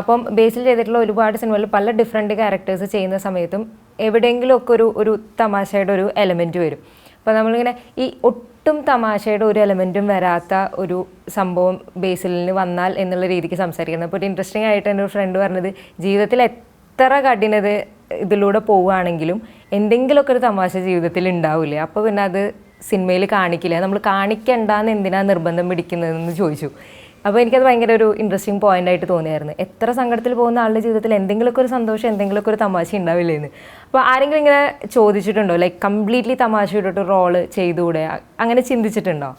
അപ്പം ബേസിൽ ചെയ്തിട്ടുള്ള ഒരുപാട് സിനിമകളിൽ പല ഡിഫറെന്റ് ക്യാരക്ടേഴ്സ് ചെയ്യുന്ന സമയത്തും എവിടെയെങ്കിലുമൊക്കെ ഒരു ഒരു തമാശയുടെ ഒരു എലമെന്റ് വരും. അപ്പോൾ നമ്മളിങ്ങനെ ഈ ഒട്ടും തമാശയുടെ ഒരു എലമെന്റും വരാത്ത ഒരു സംഭവം ബേസിലിന് വന്നാൽ എന്നുള്ള രീതിക്ക് സംസാരിക്കുന്നത്. അപ്പോൾ ഒരു ഇൻട്രസ്റ്റിംഗ് ആയിട്ട് എന്റെ ഒരു ഫ്രണ്ട് പറഞ്ഞത് ജീവിതത്തിൽ എത്ര കഠിനത ഇതിലൂടെ പോവുകയാണെങ്കിലും എന്തെങ്കിലുമൊക്കെ ഒരു തമാശ ജീവിതത്തിൽ ഉണ്ടാവില്ലേ? അപ്പോൾ പിന്നെ അത് സിനിമയിൽ കാണിക്കില്ല. നമ്മൾ കാണിക്കണ്ടെന്ന് എന്തിനാണ് നിർബന്ധം പിടിക്കുന്നതെന്ന് ചോദിച്ചു. അപ്പോൾ എനിക്കത് ഭയങ്കര ഒരു ഇൻട്രസ്റ്റിംഗ് പോയിന്റ് ആയിട്ട് തോന്നിയായിരുന്നു. എത്ര സങ്കടത്തിൽ പോകുന്ന ആളുടെ ജീവിതത്തിൽ എന്തെങ്കിലുമൊക്കെ ഒരു സന്തോഷം എന്തെങ്കിലുമൊക്കെ ഒരു തമാശ ഉണ്ടാവില്ലേന്ന് അപ്പോൾ ആരെങ്കിലും ഇങ്ങനെ ചോദിച്ചിട്ടുണ്ടോ? ലൈക്ക് കംപ്ലീറ്റ്ലി തമാശ ഇട്ടിട്ട് റോൾ ചെയ്തുകൂടെ? അങ്ങനെ ചിന്തിച്ചിട്ടുണ്ടോ?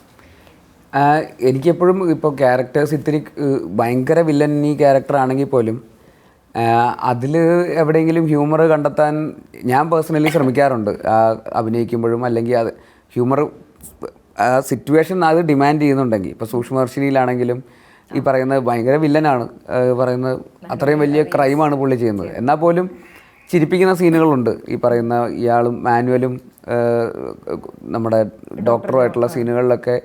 എനിക്കെപ്പോഴും ഇപ്പോൾ ക്യാരക്ടേഴ്സ് ഇത്തിരി ഭയങ്കര വില്ലൻ ഈ ക്യാരക്ടർ ആണെങ്കിൽ പോലും അതിൽ എവിടെയെങ്കിലും ഹ്യൂമർ കണ്ടെത്താൻ ഞാൻ പേഴ്സണലി ശ്രമിക്കാറുണ്ട്. അഭിനയിക്കുമ്പോഴും അല്ലെങ്കിൽ അത് ഹ്യൂമർ സിറ്റുവേഷൻ അത് ഡിമാൻഡ് ചെയ്യുന്നുണ്ടെങ്കിൽ ഇപ്പോൾ സൂക്ഷ്മദർശിനിയിലാണെങ്കിലും ഈ പറയുന്ന ഭയങ്കര വില്ലനാണ് പറയുന്നത് അത്രയും വലിയ ക്രൈമാണ് പുള്ളി ചെയ്യുന്നത്. എന്നാൽ പോലും ചിരിപ്പിക്കുന്ന സീനുകളുണ്ട്. ഈ പറയുന്ന ഇയാളും മാനുവലും നമ്മുടെ ഡോക്ടറുമായിട്ടുള്ള സീനുകളിലൊക്കെ.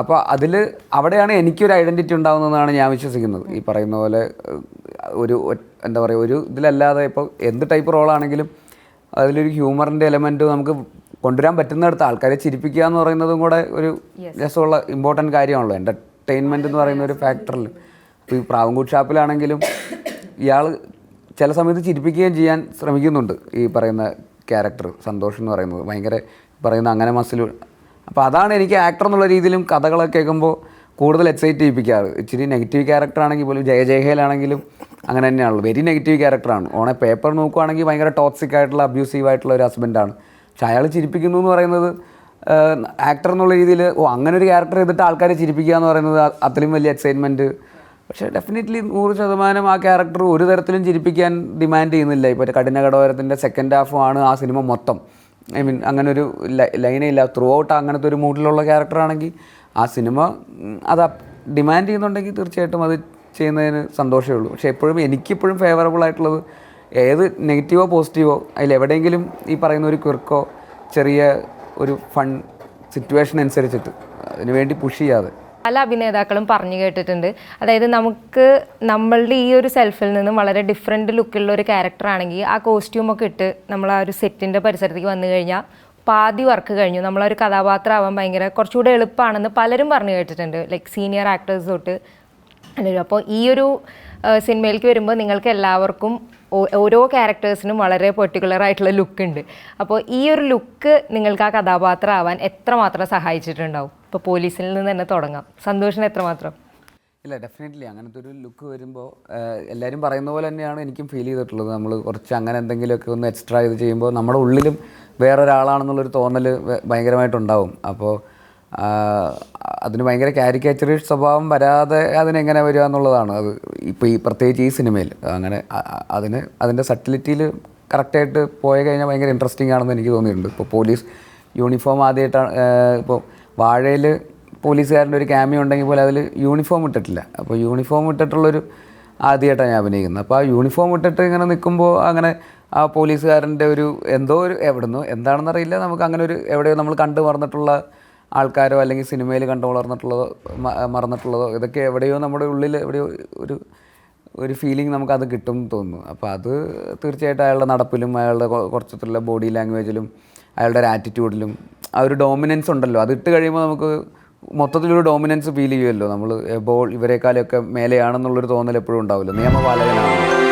അപ്പോൾ അതിൽ അവിടെയാണ് എനിക്കൊരു ഐഡന്റിറ്റി ഉണ്ടാകുന്നതെന്നാണ് ഞാൻ വിശ്വസിക്കുന്നത്. ഈ പറയുന്ന പോലെ ഒരു എന്താ പറയുക ഒരു ഇതിലല്ലാതെ ഇപ്പോൾ എന്ത് ടൈപ്പ് റോളാണെങ്കിലും അതിലൊരു ഹ്യൂമറിന്റെ എലമെന്റ് നമുക്ക് കൊണ്ടുവരാൻ പറ്റുന്നിടത്ത് ആൾക്കാരെ ചിരിപ്പിക്കുക എന്ന് പറയുന്നതും കൂടെ ഒരു രസമുള്ള ഇമ്പോർട്ടന്റ് കാര്യമാണല്ലോ. എന്റർടൈൻമെന്റ് എന്ന് പറയുന്ന ഒരു ഫാക്ടറിൽ ഇപ്പോൾ ഈ പ്രാവൻകൂട്ട് ഷാപ്പിലാണെങ്കിലും ഇയാൾ ചില സമയത്ത് ചിരിപ്പിക്കുകയും ചെയ്യാൻ ശ്രമിക്കുന്നുണ്ട്. ഈ പറയുന്ന ക്യാരക്ടർ സന്തോഷം എന്ന് പറയുന്നത്. ഭയങ്കര പറയുന്ന അങ്ങനെ മസിൽ അപ്പോൾ അതാണ് എനിക്ക് ആക്ടർ എന്നുള്ള രീതിയിലും കഥകളൊക്കെ കേൾക്കുമ്പോൾ കൂടുതൽ എക്സൈറ്റ് ചെയ്യിപ്പിക്കാറ്. ഇച്ചിരി നെഗറ്റീവ് ക്യാരക്ടർ ആണെങ്കിൽ പോലും ജയ ജയഹേലാണെങ്കിലും അങ്ങനെ തന്നെയാണല്ലോ. വെരി നെഗറ്റീവ് ക്യാരക്ടറാണ് ഓണെ പേപ്പർ നോക്കുകയാണെങ്കിൽ ഭയങ്കര ടോക്സിക് ആയിട്ടുള്ള അബ്യൂസീവ് ആയിട്ടുള്ള ഒരു ഹസ്ബൻഡാണ് പക്ഷെ അയാൾ ചിരിപ്പിക്കുന്നു എന്ന് പറയുന്നത് ആക്ടർ എന്നുള്ള രീതിയിൽ ഓ അങ്ങനെ ഒരു ക്യാരക്ടർ ചെയ്തിട്ട് ആൾക്കാരെ ചിരിപ്പിക്കുക എന്ന് പറയുന്നത് അത്രയും വലിയ എക്സൈറ്റ്മെന്റ് പക്ഷേ ഡെഫിനറ്റ്ലി നൂറ് ശതമാനം ആ ക്യാരക്ടർ ഒരു തരത്തിലും ചിരിപ്പിക്കാൻ ഡിമാൻഡ് ചെയ്യുന്നില്ല. ഇപ്പോൾ കഠിന കടോരത്തിന്റെ സെക്കൻഡ് ഹാഫുമാണ് ആ സിനിമ മൊത്തം. ഐ മീൻ അങ്ങനെ ഒരു ലൈനേ ഇല്ല. ത്രൂ ഔട്ട് അങ്ങനത്തെ ഒരു മൂഡിലുള്ള ക്യാരക്ടറാണെങ്കിൽ ആ സിനിമ അത് ഡിമാൻഡ് ചെയ്യുന്നുണ്ടെങ്കിൽ തീർച്ചയായിട്ടും അത് ചെയ്യുന്നതിന് സന്തോഷമേ ഉള്ളൂ. പക്ഷേ എപ്പോഴും എനിക്കിപ്പോഴും ഫേവറബിൾ ആയിട്ടുള്ളത് ഏത് നെഗറ്റീവോ പോസിറ്റീവോ അതിൽ എവിടെയെങ്കിലും ഈ പറയുന്ന ഒരു ക്വിർക്കോ ചെറിയ ഒരു ഫൺ സിറ്റുവേഷൻ അനുസരിച്ചിട്ട് അതിന് വേണ്ടി പുഷ് ചെയ്യാതെ. പല അഭിനേതാക്കളും പറഞ്ഞു കേട്ടിട്ടുണ്ട്. അതായത് നമുക്ക് നമ്മളുടെ ഈ ഒരു സെൽഫിൽ നിന്നും വളരെ ഡിഫറെന്റ് ലുക്കുള്ള ഒരു ക്യാരക്ടർ ആണെങ്കിൽ ആ കോസ്റ്റ്യൂം ഒക്കെ ഇട്ട് നമ്മൾ ആ ഒരു സെറ്റിന്റെ പരിസരത്തേക്ക് വന്നു കഴിഞ്ഞാൽ പാതി വർക്ക് കഴിഞ്ഞു. നമ്മളൊരു കഥാപാത്രം ആവാൻ ഭയങ്കര കുറച്ചുകൂടെ എളുപ്പമാണെന്ന് പലരും പറഞ്ഞു കേട്ടിട്ടുണ്ട്. ലൈക്ക് സീനിയർ ആക്ടേഴ്സ് തൊട്ട്. അല്ലെങ്കിൽ അപ്പോൾ ഈ ഒരു സിനിമയിലേക്ക് വരുമ്പോൾ നിങ്ങൾക്ക് എല്ലാവർക്കും ഓരോ ക്യാരക്ടേഴ്സിനും വളരെ പെർട്ടിക്കുലർ ആയിട്ടുള്ള ലുക്ക് ഉണ്ട്. അപ്പോൾ ഈ ഒരു ലുക്ക് നിങ്ങൾക്ക് ആ കഥാപാത്രം ആവാൻ എത്രമാത്രം സഹായിച്ചിട്ടുണ്ടാവും? ഇപ്പോൾ പോലീസിൽ നിന്ന് തന്നെ തുടങ്ങാം. സന്തോഷിന് എത്രമാത്രം? ഇല്ല ഡെഫിനറ്റ്ലി അങ്ങനത്തെ ഒരു ലുക്ക് വരുമ്പോൾ എല്ലാവരും പറയുന്ന പോലെ തന്നെയാണ് എനിക്കും ഫീൽ ചെയ്തിട്ടുള്ളത്. നമ്മൾ കുറച്ച് അങ്ങനെ എന്തെങ്കിലുമൊക്കെ ഒന്ന് എക്സ്ട്രാ ഇത് ചെയ്യുമ്പോൾ നമ്മുടെ ഉള്ളിലും വേറൊരാളാണെന്നുള്ളൊരു തോന്നൽ ഭയങ്കരമായിട്ടുണ്ടാവും. അപ്പോൾ അതിന് ഭയങ്കര കാരിക്കേച്ചറിഷ് സ്വഭാവം വരാതെ അതിനെങ്ങനെ വരിക എന്നുള്ളതാണ്. അത് ഇപ്പോൾ ഈ പ്രത്യേകിച്ച് ഈ സിനിമയിൽ അങ്ങനെ അതിന് അതിന്റെ സട്ടിലിറ്റിയിൽ കറക്റ്റായിട്ട് പോയി കഴിഞ്ഞാൽ ഭയങ്കര ഇൻട്രസ്റ്റിംഗ് ആണെന്ന് എനിക്ക് തോന്നിയിട്ടുണ്ട്. ഇപ്പോൾ പോലീസ് യൂണിഫോം ആദ്യമായിട്ടാണ് ഇപ്പോൾ വാഴയിൽ പോലീസുകാരന്റെ ഒരു ക്യാമിയ ഉണ്ടെങ്കിൽ പോലും അതിൽ യൂണിഫോം ഇട്ടിട്ടില്ല. അപ്പോൾ യൂണിഫോം ഇട്ടിട്ടുള്ളൊരു ആദ്യമായിട്ടാണ് ഞാൻ അഭിനയിക്കുന്നത്. അപ്പോൾ ആ യൂണിഫോം ഇട്ടിട്ട് ഇങ്ങനെ നിൽക്കുമ്പോൾ അങ്ങനെ ആ പോലീസുകാരന്റെ ഒരു എന്തോ ഒരു എവിടുന്നോ എന്താണെന്നറിയില്ല. നമുക്ക് അങ്ങനെ ഒരു എവിടെയോ നമ്മൾ കണ്ടു മറന്നിട്ടുള്ള ആൾക്കാരോ അല്ലെങ്കിൽ സിനിമയിൽ കണ്ടു വളർന്നിട്ടുള്ളതോ മറന്നിട്ടുള്ളതോ ഇതൊക്കെ എവിടെയോ നമ്മുടെ ഉള്ളിൽ എവിടെയോ ഒരു ഒരു ഫീലിംഗ് നമുക്കത് കിട്ടും എന്ന് തോന്നുന്നു. അപ്പോൾ അത് തീർച്ചയായിട്ടും അയാളുടെ നടപ്പിലും അയാളുടെ കുറച്ചിട്ടുള്ള ബോഡി ലാംഗ്വേജിലും അയാളുടെ ഒരു ആറ്റിറ്റ്യൂഡിലും ആ ഒരു ഡോമിനൻസ് ഉണ്ടല്ലോ. അത് ഇട്ട് കഴിയുമ്പോൾ നമുക്ക് മൊത്തത്തിലൊരു ഡോമിനൻസ് ഫീൽ ചെയ്യുമല്ലോ. നമ്മൾ എബോൾ ഇവരെക്കാളൊക്കെ മേലെയാണെന്നുള്ളൊരു തോന്നൽ എപ്പോഴും ഉണ്ടാവില്ല. നിയമപാലകനാണ്.